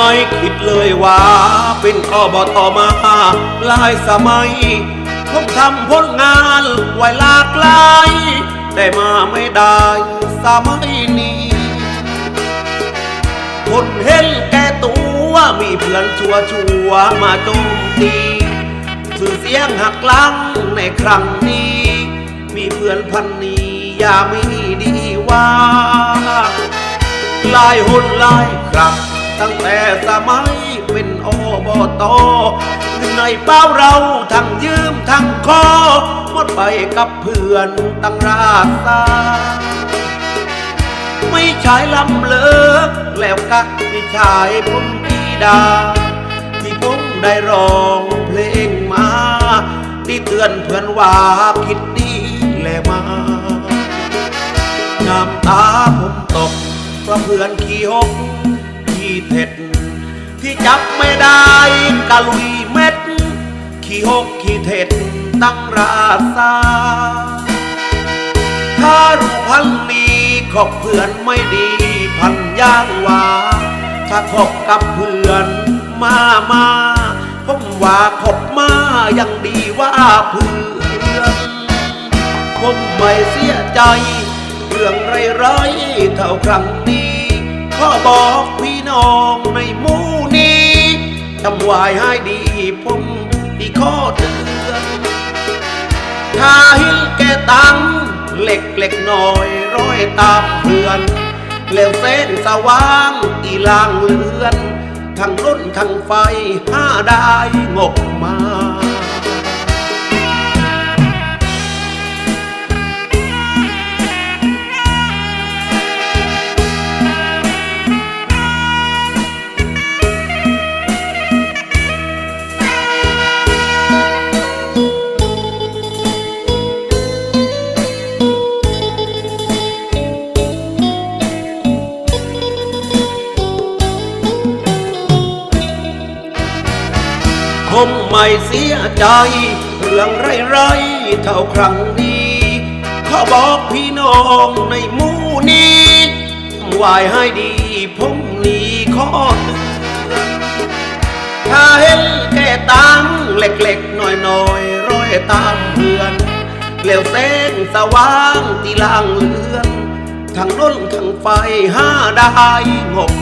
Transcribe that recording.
ไม่คิดเลยว่าเป็นอบตมาหลายสมัยผมทำผลงานไว้หลากหลาย แต่มาไม่ได้สมัยนี้ คนเห็นแก่ตัวมีเพื่อนชัวชัวมาโจมตีสื่อเสียงหักหลังในครั้งนี้ มีเพื่อนพันนี้อย่าไม่ดีว่าลายหนลายครั้ง ตั้งแต่สมัยเป็นอบตเงินในเป้าเราทั้งยืมทั้งขอหมดไปกับเพื่อนตั้งราษาไม่ใช่ลำเลิกแล้วก็ไม่ใช่ผมดีดา ที่ผมได้ร้องเพลงมา ที่เตือนเพื่อนว่าคิดดีแล้วมาน้ำตาผมตกเพราะเพื่อนขี้หก เท็ด ที่จับไม่ได้กะลุยเม็ด ขี้หกขี้เท็ดตั้งราซาถ้ารู้พันนี้ขอบเพื่อนไม่ดีพันย่างว่าถ้าคบกับเพื่อนมามาผมว่าคบมายังดีว่าเพื่อนผมไม่เสียใจเรื่องไรๆเท่าครั้งนี้ ขอบอกพี่น้องในหมู่นี้จำไว้ให้ดีผมที่ข้อเตือนถ้าหินแกตังเหล็กเล็กๆน้อยร้อยตามเพื่อน แล้วเส้นสว่างอีลางเลือน ทั้งรุ่นทั้งไฟห้าได้งบมา มไม่เสียใจ เรื่องไรๆเท่าครั้งนี้ขอบอกพี่น้องในหมู่นี้วายให้ดีผมนี้ขอตือนถ้าเห็นแก่ตังเล็กๆหน้อยๆร้อยตามเพื่อนเปลวแสงสว่างที่ล่างเลือน ทั้งน้นทั้งไฟห้าได้งบ